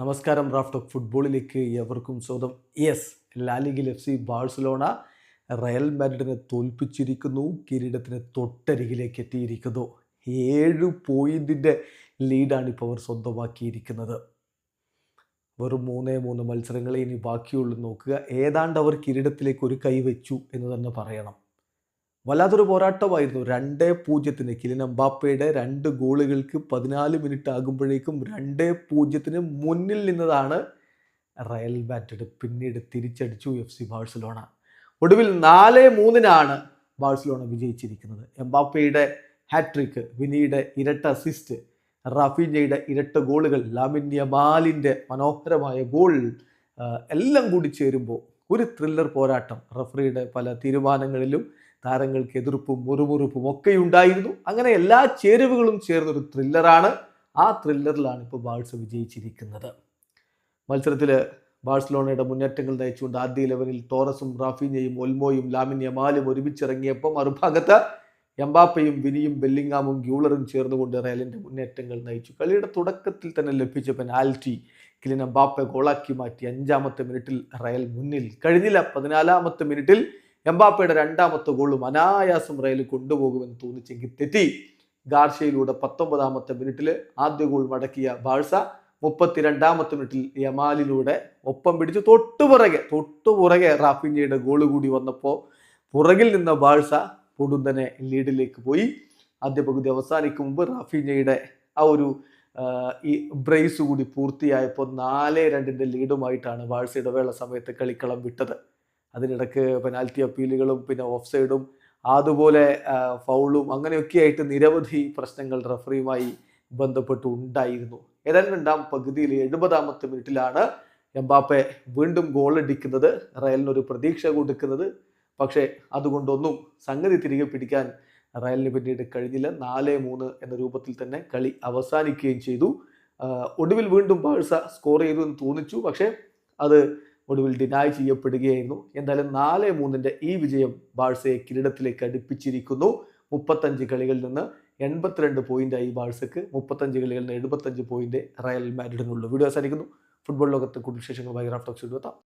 നമസ്കാരം Raf of ഫുട്ബോളിലേക്ക് എവർക്കും സ്വാഗതം. യെസ് ലാലിഗിൽ എഫ് സി ബാഴ്സലോണ റയൽ മാഡ്രിഡിനെ തോൽപ്പിച്ചിരിക്കുന്നു കിരീടത്തിന് തൊട്ടരികിലേക്ക് എത്തിയിരിക്കുന്നു. ഏഴ് പോയിന്റിന്റെ ലീഡാണ് ഇപ്പോൾ അവർ സ്വന്തമാക്കിയിരിക്കുന്നത്. വെറും മൂന്നേ മൂന്ന് മത്സരങ്ങളെ ഇനി ബാക്കിയുള്ളൂ നോക്കുക. ഏതാണ്ട് അവർ കിരീടത്തിലേക്ക് ഒരു കൈ വെച്ചു എന്ന് തന്നെ പറയണം. വല്ലാത്തൊരു പോരാട്ടമായിരുന്നു. രണ്ട് പൂജ്യത്തിന് കിലിൻ എംബാപ്പയുടെ രണ്ട് ഗോളുകൾക്ക് പതിനാല് മിനിറ്റ് ആകുമ്പോഴേക്കും രണ്ട് പൂജ്യത്തിന് മുന്നിൽ നിന്നതാണ് റയൽ മാഡ്രിഡ് പിന്നീട് തിരിച്ചടിച്ചു എഫ് സി ബാഴ്സലോണ. ഒടുവിൽ നാല് മൂന്നിനാണ് ബാഴ്സലോണ വിജയിച്ചിരിക്കുന്നത്. എംബാപ്പയുടെ ഹാട്രിക്ക് വിനിയുടെ ഇരട്ട അസിസ്റ്റ് റഫീജയുടെ ഇരട്ട ഗോളുകൾ ലാമിന്യ മാലിന്റെ മനോഹരമായ ഗോൾ എല്ലാം കൂടി ചേരുമ്പോൾ ഒരു ത്രില്ലർ പോരാട്ടം. റഫറിയുടെ പല തീരുമാനങ്ങളിലും താരങ്ങൾക്ക് എതിർപ്പും മുറുമുറുപ്പും ഒക്കെ ഉണ്ടായിരുന്നു അങ്ങനെ എല്ലാ ചേരുവകളും ചേർന്നൊരു ത്രില്ലറാണ്. ആ ത്രില്ലറിലാണ് ഇപ്പോൾ ബാഴ്സ വിജയിച്ചിരിക്കുന്നത്. മത്സരത്തിൽ ബാഴ്സലോണയുടെ മുന്നേറ്റങ്ങൾ നയിച്ചുകൊണ്ട് ആദ്യ ഇലവനിൽ ടോറസും റാഫീനയും ഒൽമോയും ലാമിൻ യമാലും ഒരുമിച്ചിറങ്ങിയപ്പോൾ മറുഭാഗത്ത് എംബാപ്പയും വിനിയും ബെല്ലിങ്ങാമും ഗ്യൂളറും ചേർന്നുകൊണ്ട് റയലിന്റെ മുന്നേറ്റങ്ങൾ നയിച്ചു. കളിയുടെ തുടക്കത്തിൽ തന്നെ ലഭിച്ച പെനാൽറ്റി കിലിൻ എംബാപ്പെ ഗോളാക്കി മാറ്റി അഞ്ചാമത്തെ മിനിറ്റിൽ റയൽ മുന്നിൽ. കഴിഞ്ഞില്ല പതിനാലാമത്തെ മിനിറ്റിൽ എംബാപ്പയുടെ രണ്ടാമത്തെ ഗോളും അനായാസം റയൽ കൊണ്ടുപോകുമെന്ന് തോന്നിച്ചെങ്കിൽ തെറ്റി. ഗാർഷയിലൂടെ പത്തൊമ്പതാമത്തെ മിനിറ്റിൽ ആദ്യ ഗോൾ മടക്കിയ ബാഴ്സ മുപ്പത്തിരണ്ടാമത്തെ മിനിറ്റിൽ യമാലിലൂടെ ഒപ്പം പിടിച്ച്. തൊട്ടുപുറകെ തൊട്ടുപുറകെ റാഫിഞ്ഞയുടെ ഗോൾ കൂടി വന്നപ്പോൾ പുറകിൽ നിന്ന ബാഴ്സ പൊടുന്നനെ ലീഡിലേക്ക് പോയി. ആദ്യ പകുതി അവസാനിക്കും മുമ്പ് റാഫിഞ്ഞയുടെ ആ ഒരു ഈ ബ്രേസ് കൂടി പൂർത്തിയായപ്പോൾ നാല് രണ്ടിന്റെ ലീഡുമായിട്ടാണ് ബാഴ്സ ഇടവേള സമയത്ത് കളിക്കളം വിട്ടത്. അതിനിടക്ക് പെനാൽറ്റി അപ്പീലുകളും പിന്നെ ഓഫ് സൈഡും അതുപോലെ ഫൗളും അങ്ങനെയൊക്കെ ആയിട്ട് നിരവധി പ്രശ്നങ്ങൾ റഫറിയുമായി ബന്ധപ്പെട്ട് ഉണ്ടായിരുന്നു ഏതായാലും രണ്ടാം പകുതിയിൽ എഴുപതാമത്തെ മിനിറ്റിലാണ് എംബാപ്പെ വീണ്ടും ഗോൾ അടിക്കുന്നത്. റയലിനൊരു പ്രതീക്ഷ കൊടുക്കുന്നത്. പക്ഷേ അതുകൊണ്ടൊന്നും സംഗതി തിരികെ പിടിക്കാൻ റയലിന് പിന്നീട് കഴിഞ്ഞില്ല. നാല് മൂന്ന് എന്ന രൂപത്തിൽ തന്നെ കളി അവസാനിക്കുകയും ചെയ്തു. ഒടുവിൽ വീണ്ടും ബാഴ്സ സ്കോർ ചെയ്തു എന്ന് തോന്നിച്ചു. പക്ഷേ അത് ഒടുവിൽ ഡിനായ് ചെയ്യപ്പെടുകയായിരുന്നു. എന്തായാലും നാല് മൂന്നിന്റെ ഈ വിജയം ബാഴ്സയെ കിരീടത്തിലേക്ക് അടുപ്പിച്ചിരിക്കുന്നു. മുപ്പത്തഞ്ച് കളികളിൽ നിന്ന് എൺപത്തിരണ്ട് പോയിന്റായി ബാഴ്സക്ക് മുപ്പത്തഞ്ച് കളികളിൽ നിന്ന് എഴുപത്തഞ്ച് പോയിന്റ് റയൽ മാഡ്രിഡിനുള്ളൂ. വീഡിയോ അവസാനിക്കുന്നു. ഫുട്ബോൾ ലോകത്തെ കൂടുതൽ വിശേഷങ്ങളുമായി റാഫ്റ്റോക്സ് എത്താം.